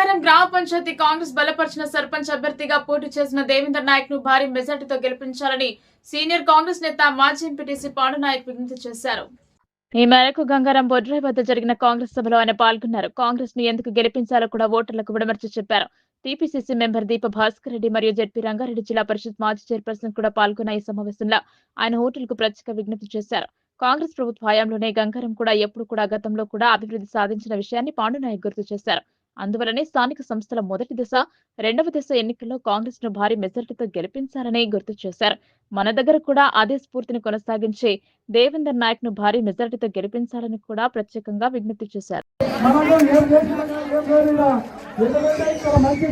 గంగారం గ్రామ పంచాయతీ కాంగ్రెస్ బలపరిచిన సర్పంచ్ అభ్యర్థిగా పోటీ చేసిన దేవేంద్ర నాయక్ను భారీ మెజార్టీతో గెలిపించాలని సీనియర్ కాంగ్రెస్ నేత మాజీ ఎంపీటీసీ పాండు నాయక్ విజ్ఞప్తి చేశారు. ఈ మేరకు గంగారాం బొడ్రాయ్ వద్ద జరిగిన కాంగ్రెస్ సభలో ఆయన పాల్గొన్నారు. కాంగ్రెస్ను ఎందుకు గెలిపించాలో కూడా ఓటర్లకు విడమర్చి చెప్పారు. టీపీసీసీ మెంబర్ దీప భాస్కర్ రెడ్డి మరియు జడ్పీ రంగారెడ్డి జిల్లా పరిషత్ మాజీ చైర్పర్సన్ కూడా పాల్గొన్న ఈ సమావేశంలో ఆయన ఓటర్లకు ప్రత్యేక విజ్ఞప్తి చేశారు. కాంగ్రెస్ ప్రభుత్వ హయాంలోనే గంగారం కూడా ఎప్పుడు కూడా గతంలో కూడా అభివృద్ధి సాధించిన విషయాన్ని పాండునాయక్ గుర్తు చేశారు. అందువలనే స్థానిక సంస్థల మొదటి దశ రెండవ దశ ఎన్నికల్లో కాంగ్రెస్ను భారీ మెజార్టీతో గెలిపించాలని గుర్తు చేశారు. మన దగ్గర కూడా అదే స్ఫూర్తిని కొనసాగించి దేవేందర్ నాయక్ను భారీ మెజార్టీతో గెలిపించాలని కూడా ప్రత్యేకంగా విజ్ఞప్తి చేశారు. మంచి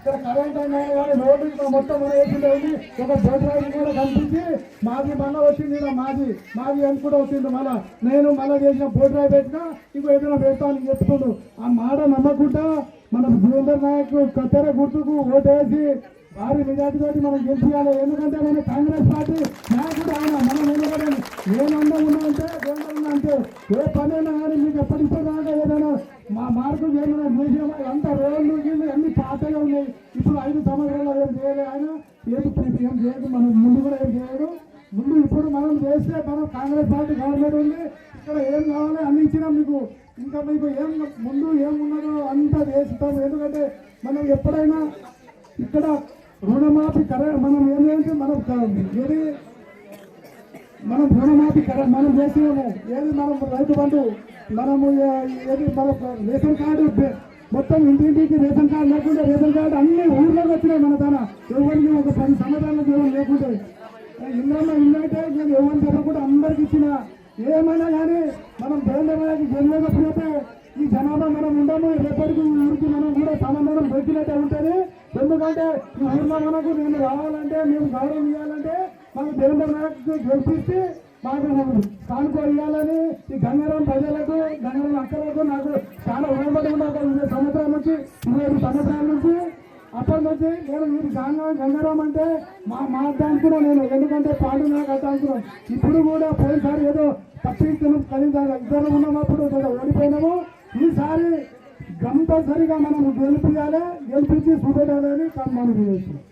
ఇక్కడ కరెంట్ లైన్ కానీ రోడ్డు ఇక్కడ మొత్తం మన వేసింది ఉంది. ఒక బోట్ కూడా కనిపించి మాది మళ్ళీ వచ్చింది ఇలా మాది మాది అని కూడా వచ్చింది మళ్ళా. నేను మళ్ళీ చేసిన బోట్ పెట్టినా ఇంకో ఏదైనా పెడతానని చెప్తుండు. ఆ మాట నమ్మకుండా మన భూందర్ నాయక్ కత్తెర గుర్తుకు ఓటేసి భారీ మెజార్టీ మనం గెలిపించాలి ఎందుకంటే మన కాంగ్రెస్ పార్టీ నాయకుడు ఆయన మనం ఎందుకంటే నేను అందా ఉన్నా అంటే ఏ పనైనా కానీ మీకు ఎప్పటికీ దాకా ఏదైనా మా మార్గం ఏమైనా మ్యూజియం అంతా చేయలేదు ఆయన ఏది ఏం చేయదు. మనం ముందు కూడా ఏం చేయడు ముందు ఇప్పుడు మనం చేస్తే మనం కాంగ్రెస్ పార్టీ గవర్నమెంట్ ఉంది. ఇక్కడ ఏం కావాలి అన్ని ఇచ్చినాం మీకు ఇంకా మీకు ఏం ముందు ఏమున్నదో అంతా చేస్తాం ఎందుకంటే మనం ఎప్పుడైనా ఇక్కడ రుణమాఫీ కర మనం ఏంటంటే మనం ఏది మనం రుణమాఫీ కర మనం చేసినాము ఏది మనం రైతు బంధు మనము ఏది మన రేషన్ కార్డు మొత్తం ఇంటింటికి రేషన్ కార్డు నిన్న ఇల్లు అయితే కూడా అందరికి ఇచ్చిన ఏమైనా కానీ మనం దేవేంద్రకి గెలవకపోతే ఈ జనాభా మనం ఉండము రేపటికి ఊరికి మనం కూడా సమాధానం పెట్టినట్టే ఉంటుంది. ఎందుకంటే ఈ ఊర్లో మనకు నేను రావాలంటే మేము గౌరవం ఇవ్వాలంటే మనం దేవేంద్ర గెలిపిస్తే మాకు కానుకో ఇవ్వాలని ఈ గంగారం ప్రజలకు గంగారం అక్కలకు నాకు చాలా అప్పటి నుంచి నేను మీరు గంగా గంగారాం అంటే మా మాట్లాడుకున్నా నేను ఎందుకంటే పాటు నాకు అడ్డానుకున్నాను ఇప్పుడు కూడా పోయినసారి ఏదో తప్పించడం కలిగిన ఇద్దరు ఉన్నప్పుడు ఓడిపోయినాము. ఈసారి కంపల్సరిగా మనం గెలిపించాలి గెలిపించి చూపెట్టాలని మనం చేస్తున్నాం.